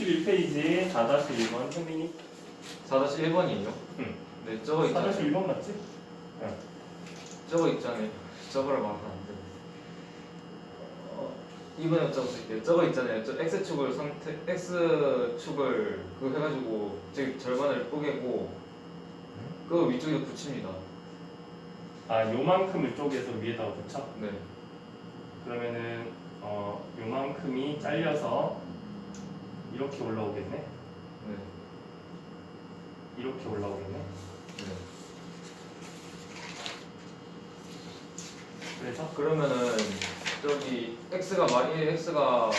61페이지에 4-1번 현민이 4-1번이에요? 응. 네, 저거 있잖아요. 4-1번 맞지? 저거 있잖아요. 저거를 말하면 안 돼. 어, 이번에 쓸게요. 저거 있잖아요. 저 x 축을 선택 x 축을 그거 해가지고 저기 절반을 쪼개고 그 위쪽에 붙입니다. 아 요만큼을 쪼개서 위에다가 붙여? 네. 그러면은 어 요만큼이 잘려서 이렇게 올라오겠네? 네. 이렇게 올라오겠네? 네. 그래서 그러면은 저기 x가 만 1, x가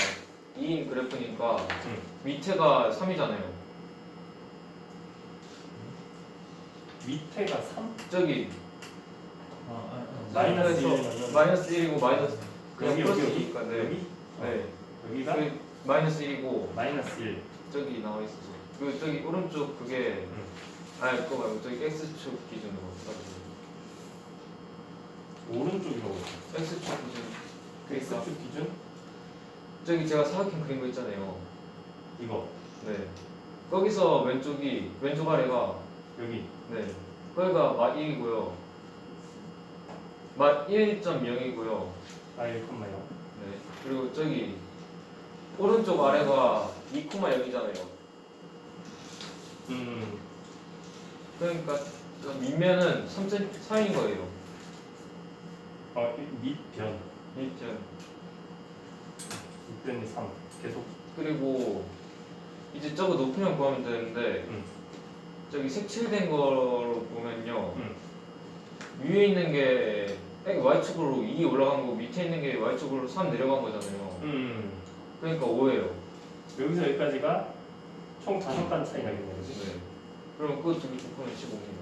2인 그래프니까 응. 밑에가 3이잖아요. 밑에가 3? 저기 아, 아, 아. 마이너스 마이너스 1 마이너스 1이고 마이너스 그냥 여기 여기 플러스 여기 2니까 네. 여기? 어, 네. 여기가 그 마이너스 1이고 마이너스 1 저기 나와 있었죠. 그 저기 오른쪽 그게 응. 아니 그거 말고 저기 x축 기준으로 가지고 오른쪽이라고 x축 기준 그 X축 기준? 저기 제가 사각형 그린 거 있잖아요. 이거 네. 거기서 왼쪽이 왼쪽 아래가 여기 네. 거기가 마 1이고요. 마 1.0이고요. 아 1,0 네. 그리고 저기 오른쪽 아래가 2,0이잖아요. 음 그러니까 저 밑면은 3cm 3인 거예요. 어, 이- 밑변 밑면. 밑변이 3 계속 그리고 이제 저거 높이만 구하면 되는데 응. 저기 색칠된 거로 보면요 응. 위에 있는 게 y축으로 2 올라간 거고 밑에 있는 게 y축으로 3 내려간 거잖아요 음 그러니까 5예요 여기서 여기까지가 총 다섯 단 차이 나겠네 그지? 네. 그럼 그거 두개 곱하면 15입니다